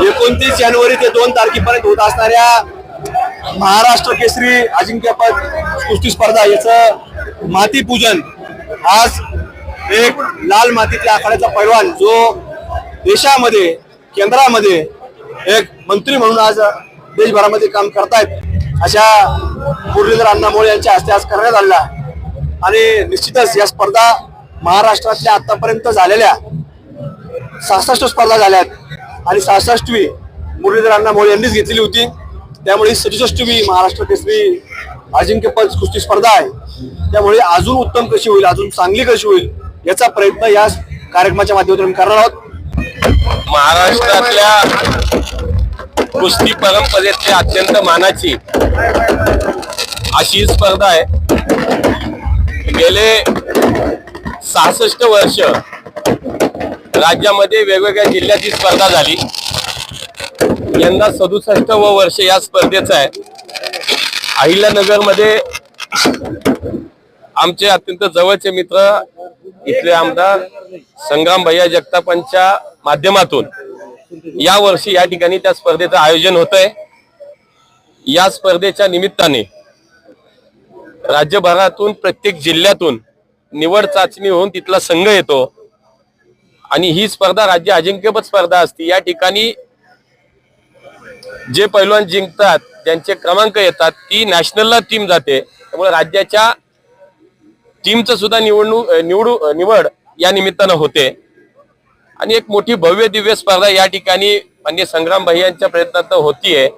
एकोणतीस जानेवारी ते दोन तारखेपर्यंत होत असणाऱ्या महाराष्ट्र केसरी अजिंक्यपद कुस्ती स्पर्धा याचं माती पूजन. आज एक लाल मातीतल्या आखाड्याचा पैलवान जो देशामध्ये केंद्रामध्ये एक मंत्री म्हणून आज देशभरामध्ये काम करतायत अशा मुरलीधर अण्णामुळे यांच्या हस्ते आज करण्यात आलेला आणि निश्चितच या स्पर्धा महाराष्ट्रातल्या आतापर्यंत झालेल्या सहासष्ट स्पर्धा झाल्यात. आणि सहासष्टवी मुरलीधर अण्णा मोळे यांनीच घेतलेली होती. त्यामुळे सदुसष्टवी महाराष्ट्र केसरी अजिंक्यपद कुस्ती स्पर्धा आहे. त्यामुळे अजून उत्तम कशी होईल अजून चांगली कशी होईल याचा प्रयत्न या कार्यक्रमाच्या माध्यमातून करणार आहोत. महाराष्ट्रातल्या कुस्ती परंपरेतली अत्यंत मानाची अशी ही स्पर्धा आहे. गेले सहासष्ट वर्ष राज्यामध्ये वेगवेगळ्या जिल्ह्याची स्पर्धा झाली. यंदा सदुसष्ट व वर्ष या स्पर्धेचं आहे. अहिल्यानगरमध्ये आमचे अत्यंत जवळचे मित्र इथले आमदार संग्राम भैया जगतापांच्या माध्यमातून या वर्षी या ठिकाणी त्या स्पर्धेचं आयोजन होत आहे या स्पर्धेच्या निमित्ताने राज्यभरातून प्रत्येक जिल्ह्यातून निवड चाचणी होऊन तिथला संघ येतो. आणि ही स्पर्धा राज्य अजिंक्यपद स्पर्धा असते. या ठिकाणी जे पैलवान जिंकतात ज्यांचे क्रमांक येतात ती नॅशनलला टीम जाते. त्यामुळे राज्याच्या टीमचं सुद्धा निवडणूक निवडू निवड या निमित्तानं होते. आणि एक मोठी भव्य दिव्य स्पर्धा या ठिकाणी मान्य संग्राम भैयांच्या प्रयत्नात होतीये.